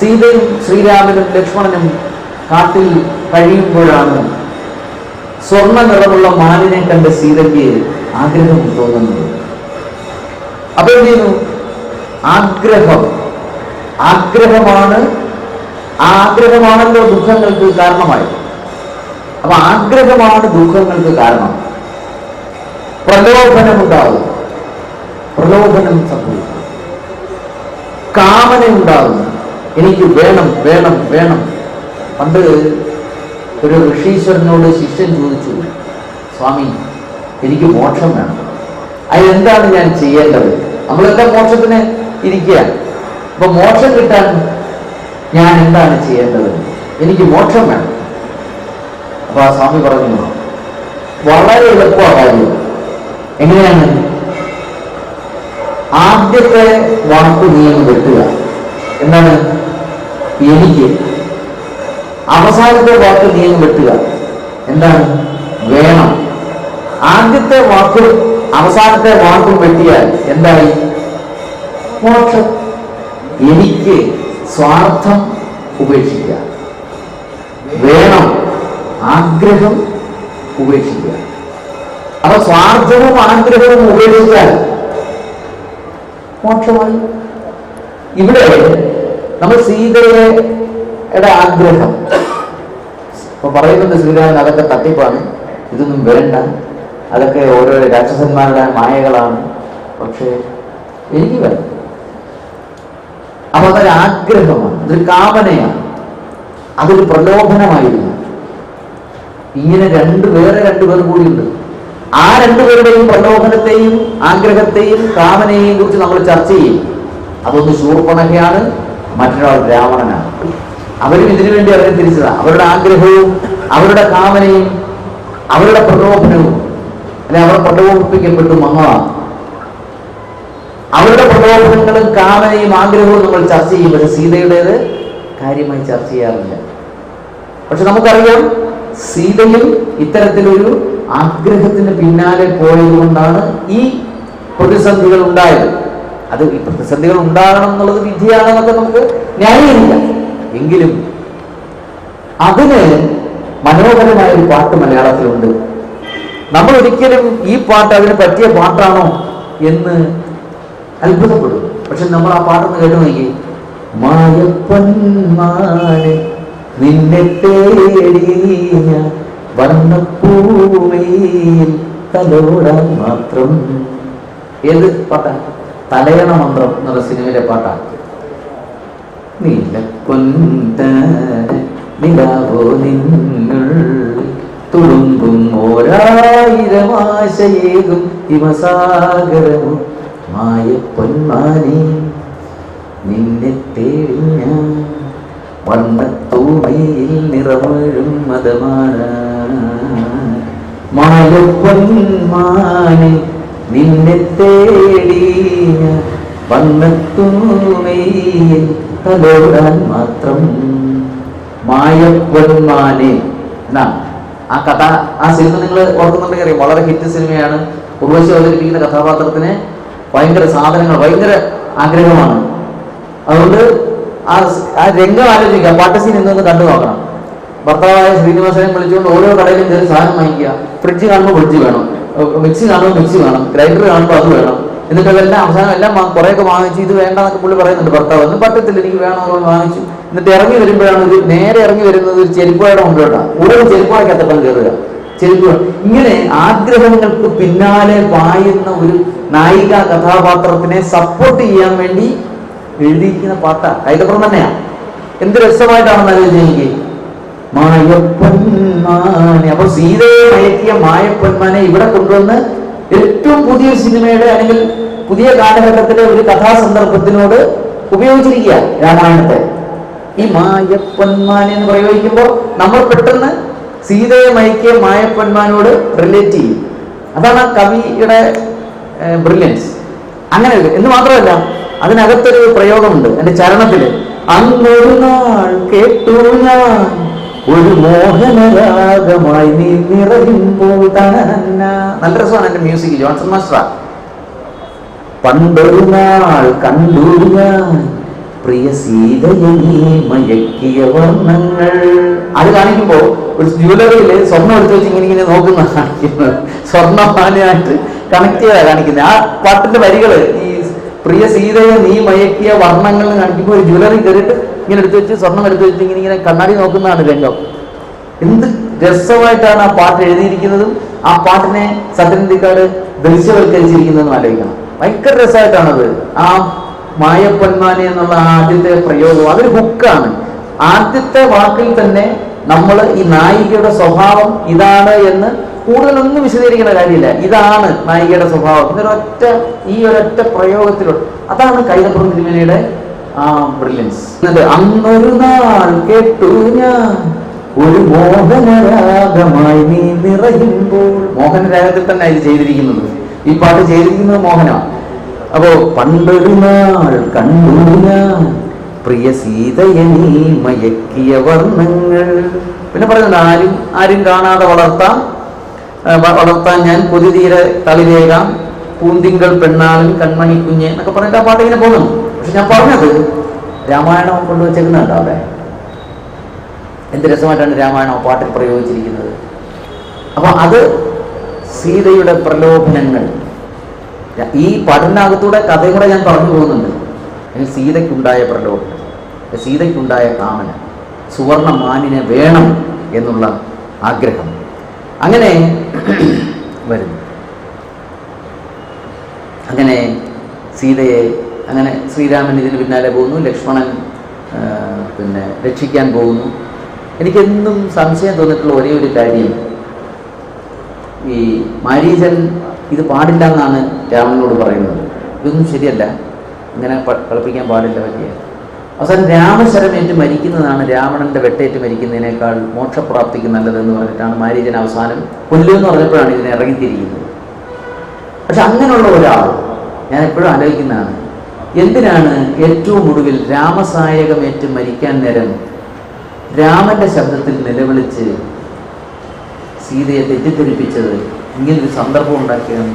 സീതയും ശ്രീരാമനും ലക്ഷ്മണനും കാട്ടിൽ കഴിയുമ്പോഴാണ് സ്വർണ നിറമുള്ള മാനിനെ കണ്ട് സീതയ്ക്ക് ആഗ്രഹം തോന്നുന്നത്. അപ്പൊ എന്ത് ചെയ്യുന്നു? ആഗ്രഹം. ആഗ്രഹമാണ്. ആഗ്രഹമാണല്ലോ ദുഃഖങ്ങൾക്ക് കാരണമായി അപ്പൊ ആഗ്രഹമാണ് ദുഃഖങ്ങൾക്ക് കാരണം. പ്രലോഭനം ഉണ്ടാകും പ്രലോഭനം സംഭവിക്കും. കാമന ഉണ്ടാകും എനിക്ക് വേണം വേണം വേണം. പണ്ട് ഒരു ഋഷീശ്വരനോട് ശിഷ്യൻ ചോദിച്ചു സ്വാമി എനിക്ക് മോക്ഷം വേണം. അതിനെന്താണ് ഞാൻ ചെയ്യേണ്ടത്? നമ്മളെല്ലാം മോക്ഷത്തിന് ഇരിക്കുക? അപ്പൊ മോക്ഷം കിട്ടാൻ ഞാൻ എന്താണ് ചെയ്യേണ്ടത്? എനിക്ക് മോക്ഷം വേണം. അപ്പൊ ആ സ്വാമി പറഞ്ഞു വളരെ എളുപ്പമാണ് കാര്യം എങ്ങനെയാണ്? ആദ്യത്തെ വാക്ക് നീ കിട്ടുക എന്താണ്? എനിക്ക് അവസാനത്തെ വാക്ക് നീ വെട്ടുക. എന്താണ്? വേണം. ആദ്യത്തെ വാക്കും അവസാനത്തെ വാക്കും വെട്ടിയാൽ എന്തായി? മോക്ഷം എനിക്ക് സ്വാർത്ഥം ഉപേക്ഷിക്കുക. വേണം. ആഗ്രഹം ഉപേക്ഷിക്കുക. അപ്പൊ സ്വാർത്ഥവും ആഗ്രഹവും ഉപേക്ഷിച്ചാൽ മോക്ഷമായി ഇവിടെ നമ്മൾ സീതയുടെ ആഗ്രഹം. ഇപ്പൊ പറയുന്നുണ്ട് ശ്രീരാമൻ അതൊക്കെ തട്ടിപ്പാണ്. ഇതൊന്നും വേണ്ട. അതൊക്കെ ഓരോ രാക്ഷസന്മാരുടെ മായകളാണ്. പക്ഷേ എനിക്ക് വേണം അപ്പൊ അതൊരു ആഗ്രഹമാണ്. അതൊരു കാമനയാണ്. അതൊരു പ്രലോഭനമായിരുന്നു. ഇങ്ങനെ രണ്ട് വേറെ രണ്ടുപേർ കൂടിയുണ്ട്. ആ രണ്ടുപേരുടെയും പ്രലോഭനത്തെയും ആഗ്രഹത്തെയും കാമനയെയും കുറിച്ച് നമ്മൾ ചർച്ച ചെയ്യും. അതൊന്ന് ശൂർപ്പണകയാണ് മറ്റൊരാൾ രാവണനാണ്. അവരും ഇതിനു വേണ്ടി അവരെ തിരിച്ചതാണ് അവരുടെ ആഗ്രഹവും അവരുടെ കാമനയും അവരുടെ പ്രലോഭനവും അല്ലെ അവർ പ്രലോഭിപ്പിക്കപ്പെട്ടു മഹാ അവരുടെ പ്രലോഭനങ്ങളും കാമനയും ആഗ്രഹവും നമ്മൾ ചർച്ച ചെയ്യും. പക്ഷെ സീതയുടേത് കാര്യമായി ചർച്ച ചെയ്യാറില്ല. പക്ഷെ നമുക്കറിയാം സീതയും ഇത്തരത്തിലൊരു ആഗ്രഹത്തിന് പിന്നാലെ പോയതുകൊണ്ടാണ് ഈ പ്രതിസന്ധികൾ ഉണ്ടായത്. അത് ഈ പ്രതിസന്ധികൾ ഉണ്ടാകണം എന്നുള്ളത് വിധിയാണെന്നൊക്കെ നമുക്ക് ന്യായീകരിക്കാം. എങ്കിലും അതിന് മനോഹരമായ ഒരു പാട്ട് മലയാളത്തിലുണ്ട്. നമ്മൾ ഒരിക്കലും ഈ പാട്ട് അതിന് പറ്റിയ പാട്ടാണോ എന്ന് അത്ഭുതപ്പെടും. പക്ഷെ നമ്മൾ ആ പാട്ടൊന്ന് കേട്ടുമെങ്കിൽ മായപ്പന്മാനെ നിന്നെ തേടി ഞാൻ വന്നപ്പൂമയിൽ തലോടാൻ മാത്രം. ഏത് പാട്ടാ തലയണ മന്ത്രം എന്നുള്ള സിനിമയിലെ പാട്ടാണ്. നിലാവോ നിന്നുള്ളിൽ തുളുമ്പും ഓരായിരം ആശയേകും ഹിമസാഗരവും മായ പൊന്മാനെ നിന്നെ തേടി ഞാൻ വണ്ണത്തൂമയിൽ നിറമഴും മതമാണ് മായപ്പൊന്മാനെ നിന്നെ തേടി ഞാൻ വണ്ണത്തൂമയിൽ തലോടാൻ മാത്രം. മായപ്പൊന്മാനെ എന്നാ ആ കഥ ആ സിനിമ നിങ്ങൾ ഓർക്കുന്നുണ്ടെങ്കിൽ അറിയാം. വളരെ ഹിറ്റ് സിനിമയാണ്. ഉർവശി അവതരിപ്പിക്കുന്ന കഥാപാത്രത്തിന് ഭയങ്കര സാധനങ്ങൾ ഭയങ്കര ആഗ്രഹമാണ്. അതുകൊണ്ട് ആ ആ രംഗം ആലോചിക്കുക. പാട്ട് സീൻ എന്നൊന്ന് കണ്ടു നോക്കണം. ഭർത്താവായ ശ്രീനിവാസനെ വിളിച്ചുകൊണ്ട് ഓരോ കടയിലും കയറി സാധനം വാങ്ങിക്കുക. ഫ്രിഡ്ജ് കാണുമ്പോൾ ഫ്രിഡ്ജ് വേണം. മിക്സി കാണുമ്പോൾ മിക്സി വേണം. ഗ്രൈൻഡർ കാണുമ്പോൾ അത് വേണം. എന്നിട്ട് അതെല്ലാം അവസാനം എല്ലാം കുറേയൊക്കെ വാങ്ങിച്ചു ഇത് വേണ്ട എന്നൊക്കെ പുള്ളി പറയുന്നുണ്ട് ഭർത്താവ്. ഒന്നും പറ്റത്തില്ല എനിക്ക് വേണമെന്ന് വാങ്ങിച്ചു. എന്നിട്ട് ഇറങ്ങി വരുമ്പോഴാണ് ഒരു നേരെ ഇറങ്ങി വരുന്നത് ഒരു ചെരുപ്പയുടെ മുമ്പിലോട്ടാണ് ഉടനെ ചെരുപ്പാടക്കത്തപ്പം കയറുക ചെരുപ്പ് ഇങ്ങനെ ആഗ്രഹങ്ങൾക്ക് പിന്നാലെ പായുന്ന ഒരു നായിക കഥാപാത്രത്തിനെ സപ്പോർട്ട് ചെയ്യാൻ വേണ്ടി എഴുതിയിരിക്കുന്ന പാട്ടാണ് കൈതപ്പുറം തന്നെയാണ് എന്ത് രസമായിട്ടാണെന്ന് ആലോചിച്ച് മായപ്പൊന്മാനെ അപ്പൊ സീതയെ മയക്കിയ മായപ്പൊന്മാനെ ഇവിടെ കൊണ്ടുവന്ന് ഏറ്റവും പുതിയ സിനിമയുടെ അല്ലെങ്കിൽ പുതിയ കാലഘട്ടത്തിലെ ഒരു കഥാസന്ദർഭത്തിനോട് ഉപയോഗിച്ചിരിക്കുക രാമായണത്തെ. ഈ മായപ്പൊന്മാനെ എന്ന് പ്രയോഗിക്കുമ്പോൾ നമ്മൾ പെട്ടെന്ന് സീതയെ മയക്കിയ മായപ്പൊന്മാനോട് റിലേറ്റ് ചെയ്യും. അതാണ് ആ കവിയുടെ ബ്രില്യൻസ് അങ്ങനെ എന്ന് മാത്രമല്ല അതിനകത്തൊരു പ്രയോഗമുണ്ട്. എന്റെ ചരണത്തിൽ അന്നൊരു നാൾ കേട്ടു ഞാൻ ഒരു മോഹനരാഗമായി നീ നിറയുമ്പോൾ തനന നല്ല രസമാണ് എന്റെ മ്യൂസിക് ജോൺസൺ മാസ്റ്ററാ. പണ്ടൊരു നാൾ കണ്ടു ഞാൻ പ്രിയ സീതയെ മയക്കിയ വർണങ്ങൾ. അത് കാണിക്കുമ്പോൾ ഒരു ജ്വല്ലറിയിൽ സ്വർണം എടുത്ത് വെച്ച് ഇങ്ങനെ ഇങ്ങനെ നോക്കുന്ന കാണിക്കുന്നത് സ്വർണമാനായിട്ട് കണക്ട് ചെയ്താ കാണിക്കുന്നത് ആ പാട്ടിന്റെ വരികൾ ഈ പ്രിയ സീതയെ നീ മയക്കിയ വർണങ്ങൾ കാണിക്കുമ്പോൾ ഒരു ജ്വല്ലറി കയറിയിട്ട് ഇങ്ങനെ എടുത്തു വെച്ച് സ്വർണം എടുത്തു വെച്ച് ഇങ്ങനെ ഇങ്ങനെ കണ്ണാടി നോക്കുന്നതാണ് രംഗം. എന്ത് രസമായിട്ടാണ് ആ പാട്ട് എഴുതിയിരിക്കുന്നതും ആ പാട്ടിനെ സത്യനന്ദിക്കാട് ദൃശ്യവൽക്കരിച്ചിരിക്കുന്നതും ആലോചിക്കണം. ഭയങ്കര രസമായിട്ടാണത്. ആ മായപ്പൊന്മാനെ എന്നുള്ള ആദ്യത്തെ പ്രയോഗം അതൊരു ഹുക്കാണ് ആദ്യത്തെ വാക്കിൽ തന്നെ നമ്മൾ ഈ നായികയുടെ സ്വഭാവം ഇതാണ് എന്ന് കൂടുതലൊന്നും വിശദീകരിക്കേണ്ട കാര്യമില്ല. ഇതാണ് നായികയുടെ സ്വഭാവം. ഇതൊരൊറ്റ ഈ ഒരൊറ്റ പ്രയോഗത്തിലുള്ള അതാണ് കൈതപ്പുറം തിരുമേനിയുടെ ആ ബ്രില്യൻസ് അന്നൊരു നാൾ കേട്ടു ഞാൻ ഒരു മോഹനരാഗമായി നീ നിറയുമ്പോൾ. മോഹനരാഗത്തിൽ തന്നെ ഇത് ചെയ്തിരിക്കുന്നത്. ഈ പാട്ട് ചെയ്തിരിക്കുന്നത് മോഹന. അപ്പോ പണ്ടൊരു നാൾ കണ്ടു ഞാൻ പ്രിയ സീതയെ നീ മയക്കിയ വർണങ്ങൾ. പിന്നെ പറയുന്നുണ്ട് ആരും ആരും കാണാതെ വളർത്താം വളർത്താൻ ഞാൻ പൊതുതീരെ തളിരേകാം പൂന്തിങ്കൾ പെണ്ണാളിൽ കൺമണി കുഞ്ഞ് എന്നൊക്കെ പറഞ്ഞിട്ട് ആ പാട്ട് ഇങ്ങനെ പോകുന്നു. പക്ഷെ ഞാൻ പറഞ്ഞത് രാമായണം കൊണ്ടുവച്ചേക്കുന്നുണ്ടോ അവിടെ. എന്ത് രസമായിട്ടാണ് രാമായണം പാട്ടിൽ പ്രയോഗിച്ചിരിക്കുന്നത്. അപ്പൊ അത് സീതയുടെ പ്രലോഭനങ്ങൾ. ഈ പാട്ടിനകത്തൂടെ കഥയും കൂടെ ഞാൻ പറഞ്ഞു പോകുന്നുണ്ട്. സീതയ്ക്കുണ്ടായ പ്രലോഭനം സീതയ്ക്കുണ്ടായ കാമന സുവർണ മാനിനെ വേണം എന്നുള്ള ആഗ്രഹം. അങ്ങനെ വരുന്നു. അങ്ങനെ സീതയെ അങ്ങനെ ശ്രീരാമൻ ഇതിന് പിന്നാലെ പോകുന്നു ലക്ഷ്മണൻ പിന്നെ രക്ഷിക്കാൻ പോകുന്നു. എനിക്കെന്നും സംശയം തോന്നിയിട്ടുള്ള ഒരേ ഒരു കാര്യം. ഈ മാരീചൻ ഇത് പാടില്ല എന്നാണ് രാമനോട് പറയുന്നത്. ഇതൊന്നും ശരിയല്ല. ഇങ്ങനെ കളിപ്പിക്കാൻ പാടില്ല വലിയ അവസാനം രാമശരമേറ്റ് മരിക്കുന്നതാണ് രാവണന്റെ വെട്ടേറ്റ് മരിക്കുന്നതിനേക്കാൾ മോക്ഷപ്രാപ്തിക്ക് നല്ലതെന്ന് പറഞ്ഞിട്ടാണ് മാരീജൻ അവസാനം കൊല്ലുമെന്ന് പറഞ്ഞപ്പോഴാണ് ഇതിനെ ഇറങ്ങിത്തിരിക്കുന്നത്. പക്ഷെ അങ്ങനെയുള്ള ഒരാൾ ഞാൻ എപ്പോഴും ആലോചിക്കുന്നതാണ് എന്തിനാണ് ഏറ്റവും ഒടുവിൽ രാമസായകമേറ്റ് മരിക്കാൻ നേരം രാമന്റെ ശബ്ദത്തിൽ നിലവിളിച്ച് സീതയെ തെറ്റിദ്ധരിപ്പിച്ചത് ഇങ്ങനൊരു സന്ദർഭം ഉണ്ടാക്കിയാണ്?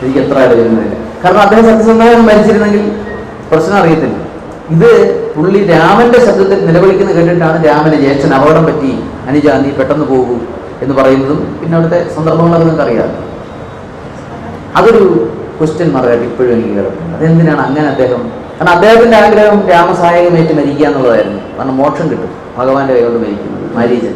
എനിക്ക് എത്ര ആലോചിക്കുന്നില്ല കാരണം അദ്ദേഹം സത്യസന്ധമായി മരിച്ചിരുന്നെങ്കിൽ പ്രശ്നം അറിയത്തില്ല. ഇത് പുള്ളി രാമന്റെ ശബ്ദത്തിൽ നിലവിളിക്കുന്ന കേട്ടിട്ടാണ് രാമന് ജ്യേഷ്ഠൻ അപകടം പറ്റി അനുജ നീ പെട്ടെന്ന് പോകൂ എന്ന് പറയുന്നതും പിന്നെ അവിടുത്തെ സന്ദർഭങ്ങളൊക്കെ നിങ്ങൾക്ക് അറിയാം അതൊരു ക്വസ്റ്റ്യൻ മാർക്കായിട്ട് ഇപ്പോഴും എനിക്ക് കിടക്കുന്നത് അതെന്തിനാണ് അങ്ങനെ അദ്ദേഹം? കാരണം അദ്ദേഹത്തിന്റെ ആഗ്രഹം രാമസഹായകമേറ്റ് മരിക്കുക എന്നുള്ളതായിരുന്നു. കാരണം മോക്ഷം കിട്ടും. ഭഗവാന്റെ കൈകൊണ്ട് മരിക്കുന്നത് മരീചൻ